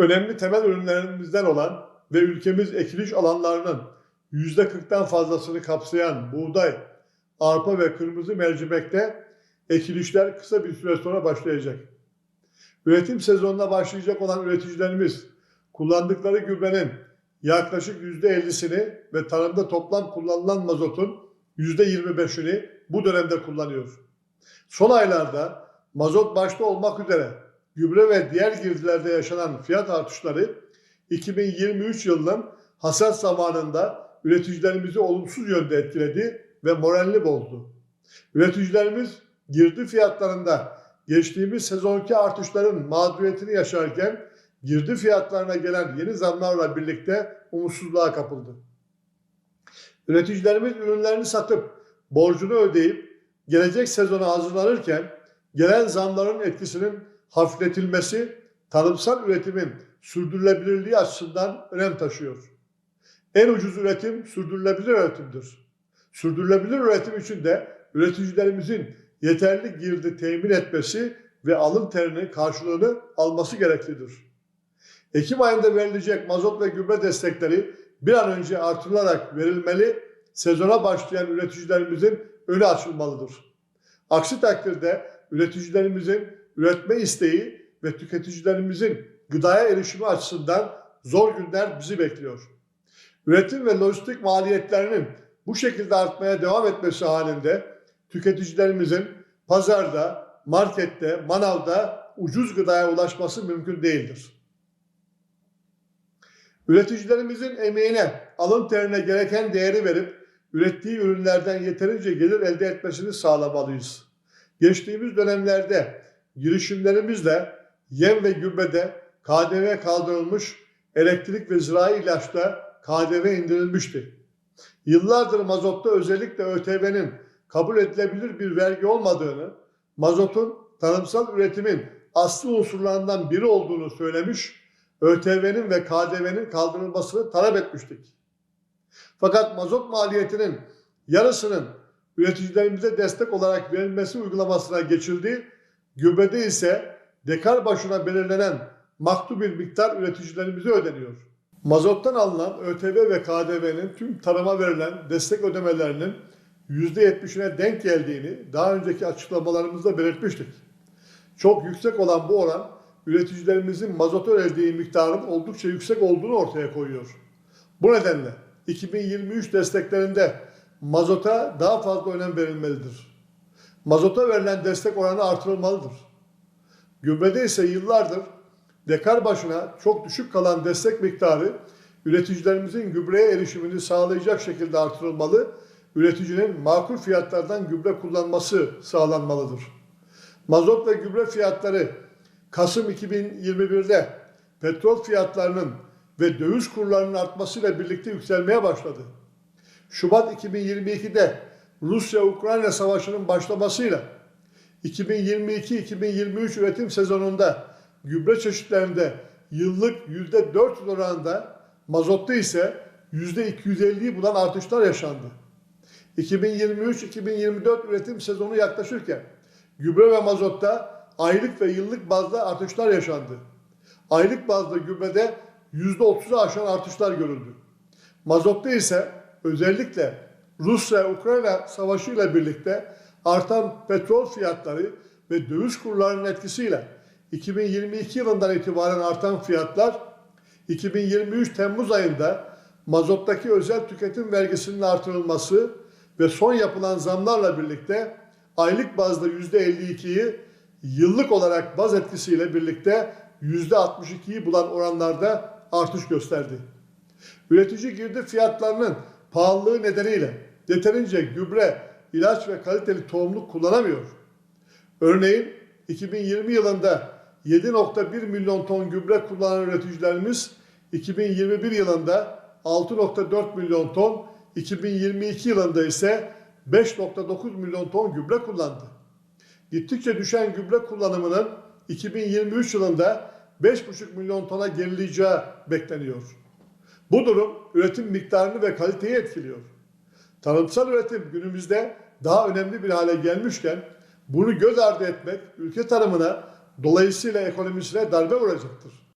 önemli temel ürünlerimizden olan ve ülkemiz ekiliş alanlarının %40'tan fazlasını kapsayan buğday, arpa ve kırmızı mercimekte ekilişler kısa bir süre sonra başlayacak. Üretim sezonuna başlayacak olan üreticilerimiz kullandıkları gübrenin yaklaşık %50'sini ve tarımda toplam kullanılan mazotun %25'ini bu dönemde kullanıyor. Son aylarda mazot başta olmak üzere gübre ve diğer girdilerde yaşanan fiyat artışları 2023 yılının hasat zamanında üreticilerimizi olumsuz yönde etkiledi ve moralini bozdu. Üreticilerimiz girdi fiyatlarında geçtiğimiz sezonki artışların mağduriyetini yaşarken girdi fiyatlarına gelen yeni zamlarla birlikte umutsuzluğa kapıldı. Üreticilerimiz ürünlerini satıp borcunu ödeyip gelecek sezona hazırlanırken gelen zamların etkisinin hafifletilmesi tarımsal üretimin sürdürülebilirliği açısından önem taşıyor. En ucuz üretim sürdürülebilir üretimdir. Sürdürülebilir üretim için de üreticilerimizin yeterli girdi temin etmesi ve alın terinin karşılığını alması gereklidir. Ekim ayında verilecek mazot ve gübre destekleri bir an önce artırılarak verilmeli, sezona başlayan üreticilerimizin önü açılmalıdır. Aksi takdirde üreticilerimizin üretme isteği ve tüketicilerimizin gıdaya erişimi açısından zor günler bizi bekliyor. Üretim ve lojistik maliyetlerinin bu şekilde artmaya devam etmesi halinde tüketicilerimizin pazarda, markette, manavda ucuz gıdaya ulaşması mümkün değildir. Üreticilerimizin emeğine, alın terine gereken değeri verip ürettiği ürünlerden yeterince gelir elde etmesini sağlamalıyız. Geçtiğimiz dönemlerde girişimlerimizle yem ve gübrede KDV kaldırılmış, elektrik ve zirai ilaçta KDV indirilmişti. Yıllardır mazotta özellikle ÖTV'nin kabul edilebilir bir vergi olmadığını, mazotun tarımsal üretimin aslı unsurlarından biri olduğunu söylemiş, ÖTV'nin ve KDV'nin kaldırılmasını talep etmiştik. Fakat mazot maliyetinin yarısının üreticilerimize destek olarak verilmesi uygulamasına geçildi. Gübrede ise dekar başına belirlenen maktu bir miktar üreticilerimize ödeniyor. Mazottan alınan ÖTV ve KDV'nin tüm tarıma verilen destek ödemelerinin %70'ine denk geldiğini daha önceki açıklamalarımızda belirtmiştik. Çok yüksek olan bu oran üreticilerimizin mazota ödediği miktarın oldukça yüksek olduğunu ortaya koyuyor. Bu nedenle 2023 desteklerinde mazota daha fazla önem verilmelidir. Mazota verilen destek oranı artırılmalıdır. Gübrede ise yıllardır dekar başına çok düşük kalan destek miktarı üreticilerimizin gübreye erişimini sağlayacak şekilde artırılmalı, üreticinin makul fiyatlardan gübre kullanması sağlanmalıdır. Mazot ve gübre fiyatları Kasım 2021'de petrol fiyatlarının ve döviz kurlarının artmasıyla birlikte yükselmeye başladı. Şubat 2022'de Rusya-Ukrayna savaşının başlamasıyla 2022-2023 üretim sezonunda gübre çeşitlerinde yıllık %4 oranında mazotta ise %250'yi bulan artışlar yaşandı. 2023-2024 üretim sezonu yaklaşırken gübre ve mazotta aylık ve yıllık bazda artışlar yaşandı. Aylık bazda gübrede %30'u aşan artışlar görüldü. Mazotta ise özellikle Rusya-Ukrayna savaşı ile birlikte artan petrol fiyatları ve döviz kurlarının etkisiyle 2022 yılından itibaren artan fiyatlar 2023 Temmuz ayında mazottaki özel tüketim vergisinin artırılması ve son yapılan zamlarla birlikte aylık bazda %52'yi yıllık olarak baz etkisiyle birlikte %62'yi bulan oranlarda artış gösterdi. Üretici girdi fiyatlarının pahalılığı nedeniyle yeterince gübre, ilaç ve kaliteli tohumluk kullanamıyor. Örneğin 2020 yılında 7.1 milyon ton gübre kullanan üreticilerimiz 2021 yılında 6.4 milyon ton, 2022 yılında ise 5.9 milyon ton gübre kullandı. Gittikçe düşen gübre kullanımının 2023 yılında 5,5 milyon tona gerileyeceği bekleniyor. Bu durum üretim miktarını ve kaliteyi etkiliyor. Tarımsal üretim günümüzde daha önemli bir hale gelmişken bunu göz ardı etmek ülke tarımına dolayısıyla ekonomisine darbe vuracaktır.